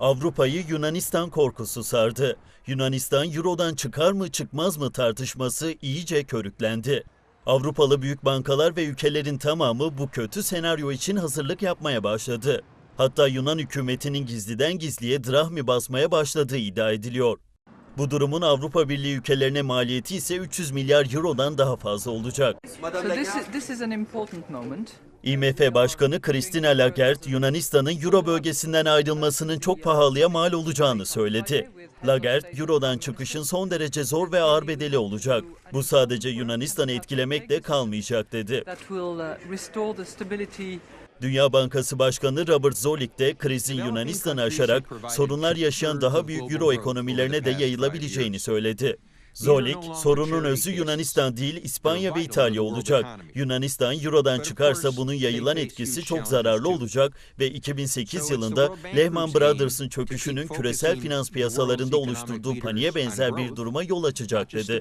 Avrupa'yı Yunanistan korkusu sardı. Yunanistan Euro'dan çıkar mı çıkmaz mı tartışması iyice körüklendi. Avrupalı büyük bankalar ve ülkelerin tamamı bu kötü senaryo için hazırlık yapmaya başladı. Hatta Yunan hükümetinin gizliden gizliye drahmi basmaya başladığı iddia ediliyor. Bu durumun Avrupa Birliği ülkelerine maliyeti ise 300 milyar eurodan daha fazla olacak. IMF Başkanı Christine Lagarde, Yunanistan'ın Euro bölgesinden ayrılmasının çok pahalıya mal olacağını söyledi. Lagarde, Euro'dan çıkışın son derece zor ve ağır bedeli olacak. Bu sadece Yunanistan'ı etkilemekle kalmayacak dedi. Dünya Bankası Başkanı Robert Zolik de krizin Yunanistan'ı aşarak sorunlar yaşayan daha büyük Euro ekonomilerine de yayılabileceğini söyledi. Zolik, sorunun özü Yunanistan değil İspanya ve İtalya olacak. Yunanistan Euro'dan çıkarsa bunun yayılan etkisi çok zararlı olacak ve 2008 yılında Lehman Brothers'ın çöküşünün küresel finans piyasalarında oluşturduğu paniğe benzer bir duruma yol açacak dedi.